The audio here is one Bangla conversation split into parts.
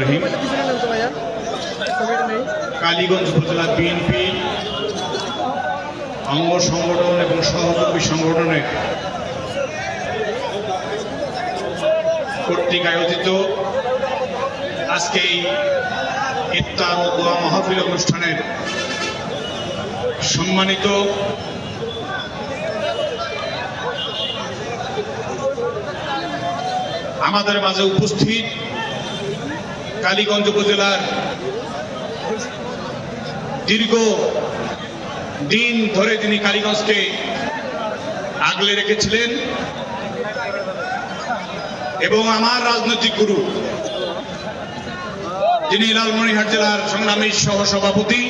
রহিম। কালীগঞ্জ উপজেলা বিএনপি অঙ্গ সংগঠন এবং সহযোগী সংগঠনের কর্তৃক আয়োজিত আজকে এই ইফতার ও অনুষ্ঠানের সম্মানিত আমাদের মাঝে উপস্থিত কালীগঞ্জ উপজেলার দীর্ঘ দিন ধরে তিনি কালীগঞ্জকে আগলে রেখেছিলেন এবং আমার রাজনৈতিক গুরু যিনি লালমনিরহাট জেলার সংগ্রামী সহ সভাপতি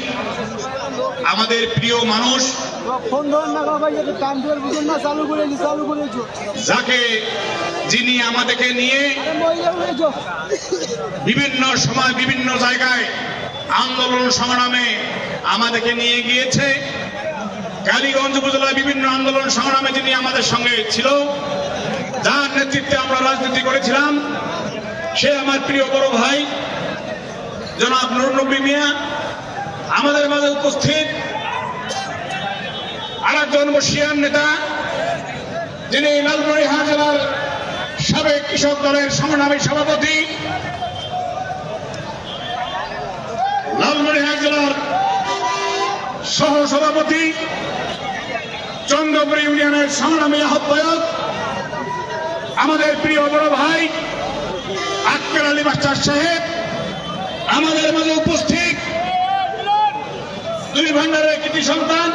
আমাদের প্রিয় মানুষ, যাকে যিনি আমাদেরকে নিয়ে বিভিন্ন সময় বিভিন্ন জায়গায় আন্দোলন সংগ্রামে আমাদেরকে নিয়ে গিয়েছে। কালীগঞ্জ উপজেলায় বিভিন্ন আন্দোলন সংগ্রামে যিনি আমাদের সঙ্গে ছিল, যার নেতৃত্বে আমরা রাজনীতি করেছিলাম, সে আমার প্রিয় বড় ভাই জনাব নুরনবী মিয়া, আমাদের মাঝে উপস্থিত আরেকজন বসিয়ান নেতা, যিনি লালমনিরহাট জেলার সাবেক কৃষক দলের সংগ্রামী সভাপতি। লালমনিরহাট জেলার সহ সভাপতি, চন্দ্রপুর ইউনিয়নের সংগ্রামী আহ্বায়ক, আমাদের প্রিয় বড় ভাই আক্কের আলী মাস্টার সাহেব আমাদের মাঝে উপস্থিত দুই ভান্ডারের কৃতি সন্তান,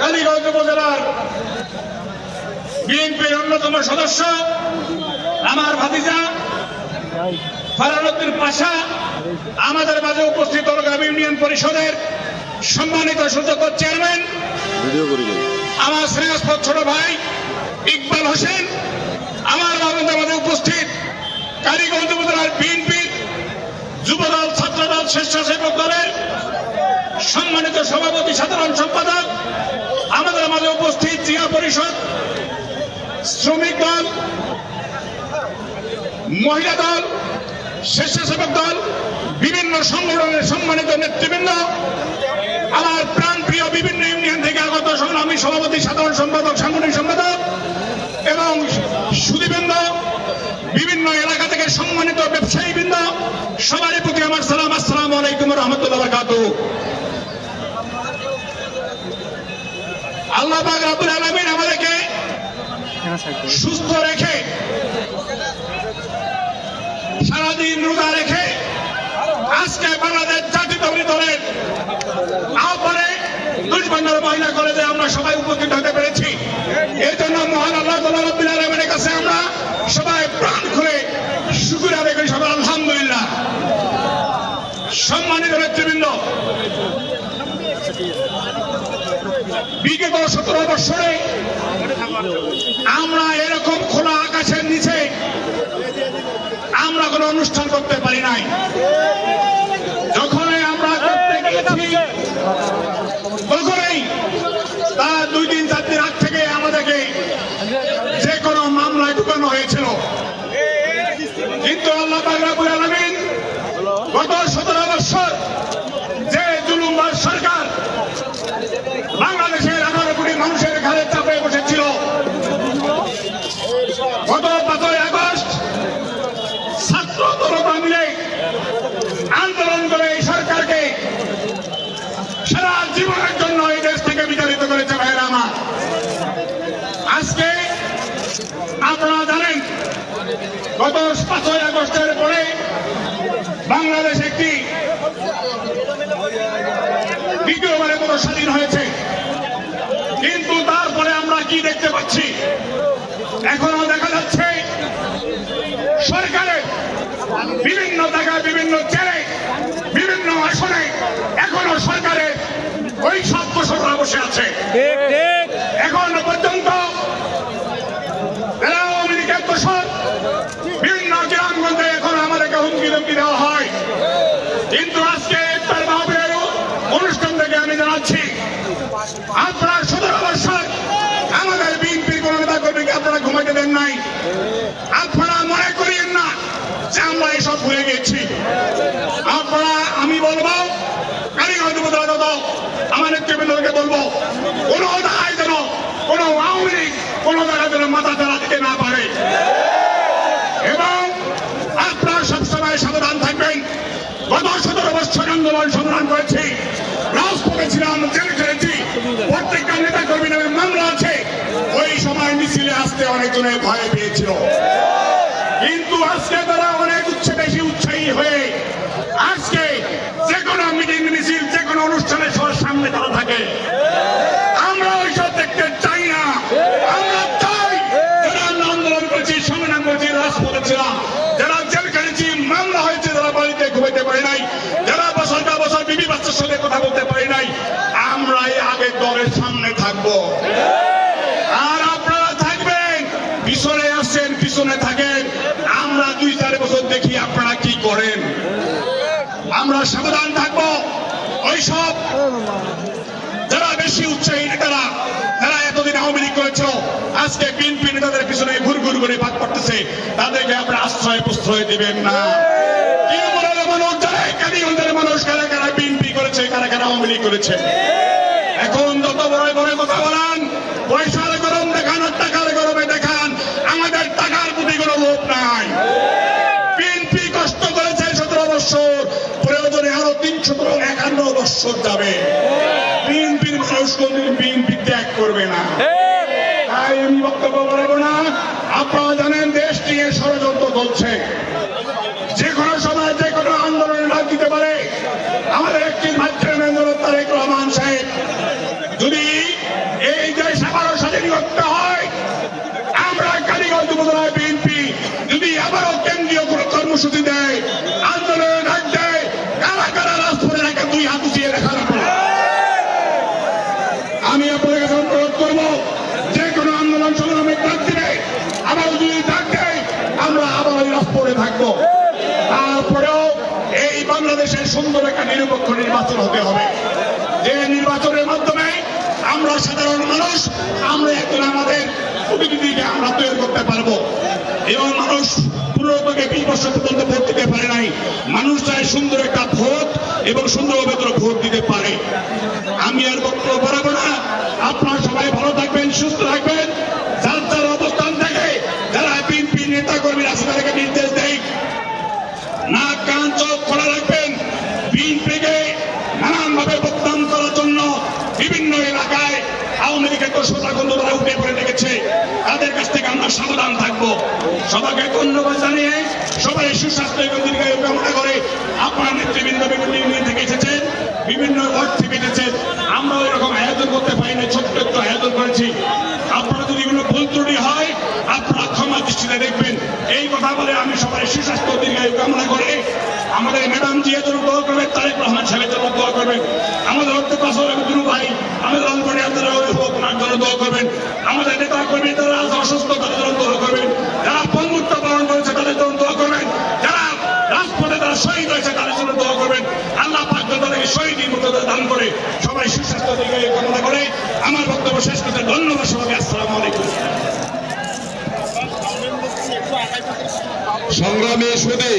কালীগঞ্জ উপজেলার বিএনপির অন্যতম সদস্য, আমার ভাতিজা ফারানুদ্দিন পাশা, আমাদের মাঝে উপস্থিত ওরগ্রাম ইউনিয়ন পরিষদের সম্মানিত সুযোগ্য চেয়ারম্যান, আমার শ্রেয়াস্পদ ছোট ভাই ইকবাল হোসেন, আমার বাবুদের মাঝে উপস্থিত কালীগঞ্জ উপজেলার বিএনপির যুবদল ছাত্রদল স্বেচ্ছাসেবক দলের সম্মানিত সভাপতি সাধারণ সম্পাদক, আমাদের মাঝে উপস্থিত জিয়া পরিষদ, শ্রমিক দল, মহিলা দল, স্বেচ্ছাসেবক দল, বিভিন্ন সংগঠনের সম্মানিত নেতৃবৃন্দ, আমার প্রাণ প্রিয় বিভিন্ন ইউনিয়ন থেকে আগত সংগ্রামী সভাপতি, সাধারণ সম্পাদক, সাংগঠনিক সম্পাদক এবং সুদীবৃন্দ, বিভিন্ন এলাকা থেকে সম্মানিত ব্যবসায়ী বৃন্দ সবারই প্রতি আমার সালাম, আসসালাম আলাইকুম রহমতুল্লাহ বারকাত আল্লাহ আব্দুল আলমিন আমাদেরকে সুস্থ রেখে সারাদিন রোজা রেখে আজকে বাংলাদেশ জাতীয়তাবাদী দলের আহ্বানে দুষ্বন্ধের মহিলা কলেজে আমরা সবাই উপকৃত হতে পেরেছি। এই জন্য মহান আল্লাহ তাআলা রাব্বুল আলামিনের কাছে আমরা সবাই প্রাণ খুলে শুকুর আদায় করি সবাই আলহামদুলিল্লাহ সম্মানিত নেতৃবৃন্দ বিগত সতেরো বৎসরে আমরা এরকম খোলা আকাশের নিচে আমরা কোনো অনুষ্ঠান করতে পারি নাই। যখনই আমরা করতে গিয়েছি, তখনই তার দুই দিন, চার দিন আগ থেকে আমাদেরকে যে কোনো মামলায় ঢুকানো হয়েছিল। কিন্তু আল্লাহ পাক রব্বুল আলামিন গত সতেরো বছর যে জুলুমবাজ সরকার বাংলাদেশের আঠারো কোটি মানুষের ঘাড়ে চাপে বসেছিল গত পাঁচই আগস্ট ছাত্র জনতা মিলে আন্দোলন করে এই সরকারকে সারা জীবনের জন্য এই দেশ থেকে বিতাড়িত করেছে ভাইয়েরা আমার আজকে আপনারা জানেন গত পাঁচই আগস্টের পরে বাংলাদেশ একটি দ্বিতীয়বারে কোনো স্বাধীন হয়েছে। কিন্তু তারপরে আমরা কি দেখতে পাচ্ছি? এখনও দেখা যাচ্ছে সরকারের বিভিন্ন জায়গায় বিভিন্ন জেলে বিভিন্ন আসনে এখনও সরকারের ওই সব দোষরা বসে আছে। এখনও পর্যন্ত কিন্তু আজকে তার বাবের অনুষ্ঠান থেকে আমি জানাচ্ছি, আপনার সদর বছর আমাদের বিএনপির কোন নেতা কর্মীকে আপনারা ঘুমাইতে দেন নাই। আপনারা মনে করিয়েন না যে আমরা এসব ভুলে গেছি। আপনারা, আমি বলব, কারিগর আমার নেতৃবৃন্দকে বলব আন্দোলন সংগ্রাম করেছি। রাজপথে ছিলাম জেল খেলেছি। প্রত্যেকটা নেতা কর্মী নামে মামলা আছে। ওই সময় মিছিলে আসতে অনেকজনে ভয় পেয়েছিল। কিন্তু আজকে তারা অনেক উচ্ছে বেশি উৎসাহী হয়ে আজকে যে কোনো মিটিং মিছিল যে কোনো অনুষ্ঠানে সবার সামনে তারা থাকে। আমরা ওইসব দেখতে চাই না আমরা চাই যারা আমরা আন্দোলন করেছি সংগ্রাম করেছি রাজপথে ছিলাম যারা জেল খেলেছি মামলা হয়েছে যারা বাড়িতে ঘুমাইতে পারে নাই যারা বছরটা বছর বিবি বাচ্চার সঙ্গে কথা বলতে পারি নাই। আমরাই আগে দলের সামনে থাকব। আর আপনারা থাকবেন, পিছনে আসছেন পিছনে থাকেন। আমরা দুই চার বছর দেখি আপনারা কি করেন। আমরা সাবধান থাকব। ওইসব যারা বেশি উৎসাহী নেতারা, যারা এতদিন আওয়ামী লীগ করেছিল আজকে বিএনপি নেতাদের পিছনে ঘুর ঘুর করে ভাগ করতেছে, তাদেরকে আপনারা আশ্রয় প্রশ্রয় দিবেন না। কারা করেছে এখন যত বড় বড় কথা বলেন, পয়সার গরম দেখান টাকার গরমে দেখান, আমাদের টাকার প্রতি কোনো লোভ নাই। বিএনপি কষ্ট করেছে সতেরো বৎসর প্রয়োজনে আরও তিনশো একান্ন বৎসর যাবে। বিএনপির মানুষ কোনদিন বিএনপি ত্যাগ করবে না। তাই আমি বক্তব্য বলব না। আপনারা জানেন দেশ নিয়ে ষড়যন্ত্র চলছে যে কোনো সময় যে কোনো আন্দোলনে ডাক দিতে পারে আমাদের একটি মাধ্যমে তারেক রহমান সাহেব যদি এই দেশ আবারও স্বাধীন করতে হয় আমরা কালীগঞ্জ উপজেলায় বিএনপি যদি আবারও কেন্দ্রীয় কোনো কর্মসূচি দেয় দেয় কারা কারা দুই হাত আমি অনুরোধ করব, যে কোনো আন্দোলন সংগ্রামে ডাক দিবে আবার যদি ডাক দেয়, আমরা আবার ওই থাকব। তারপরেও এই বাংলাদেশের সুন্দর একটা নিরপেক্ষ নির্বাচন হতে হবে। যে নির্বাচনের মাধ্যমে আমরা সাধারণ মানুষ, আমরা একজন আমাদের প্রতিনিধিকে আমরা তৈরি করতে পারব। পনেরো থেকে বছর পর্যন্ত ভোট দিতে পারে নাই। মানুষ চায় সুন্দর একটা ভোট এবং সুন্দরভাবে তারা ভোট দিতে পারে। আমি আর বক্তব্য বাড়াবো না। আপনারা সবাই ভালো থাকবেন, সুস্থ থাকবেন। যার যার অবস্থান থেকে, যারা বিএনপি নেতা কর্মী রাস্তা থেকে নির্দেশ দেয় না কান, চোখ খোলা রাখবেন। তারা উঠে পড়ে লেগেছে তাদের কাছ থেকে আমরা সাবধান থাকব। সবাইকে ধন্যবাদ জানিয়ে সবাই সুস্বাস্থ্য এবং দীর্ঘায়ু কামনা করে আপনার নেতৃবৃন্দ বিভিন্ন ইউনিয়ন থেকে এসেছেন, বিভিন্ন ওয়ার্ড থেকে এসেছেন। আমরা ওই রকম আয়োজন করতে পারি না ছোট্ট একটু আয়োজন করেছি। আপনারা যদি কোনো ভুল ত্রুটি হয়, আপনারা ক্ষমা দৃষ্টিতে দেখবেন। এই কথা বলে আমি সবাই সুস্বাস্থ্য দীর্ঘায়ু কামনা করে আমাদের ম্যাডাম জিয়া জন্য দোয়া করবেন তারেক রহমান সাহেবের জন্য দোয়া করবেন আমাদের অধ্যক্ষ আসলে গুরু ভাই, আমাদের অলরেডি আপনারা অভিভাবক ওনার জন্য দোয়া করবেন। আমাদের নেতা কর্মী যারা আজ অসুস্থ, তাদের জন্য দোয়া করবেন। যারা পঙ্গুত্ব পালন করেছে, তাদের জন্য দোয়া করবেন। যারা রাজপথে যারা শহীদ হয়েছে, তাদের জন্য দোয়া করবেন। আল্লাহ পাক তাদেরকে শহীদ মুক্ততা দান করে সবাই সুস্বাস্থ্য দীর্ঘায়ু কামনা করে। আমার বক্তব্য শেষ করতে ধন্যবাদ সবাইকে, আসসালামু আলাইকুম। সংগ্রামী সুদী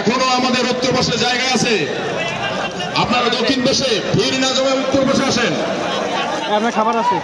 এখনও আমাদের উত্তর বসে জায়গা আছে। আপনারা দক্ষিণ দেশে ফির না যাবে উত্তর পাশে আসেন খাবার আছে।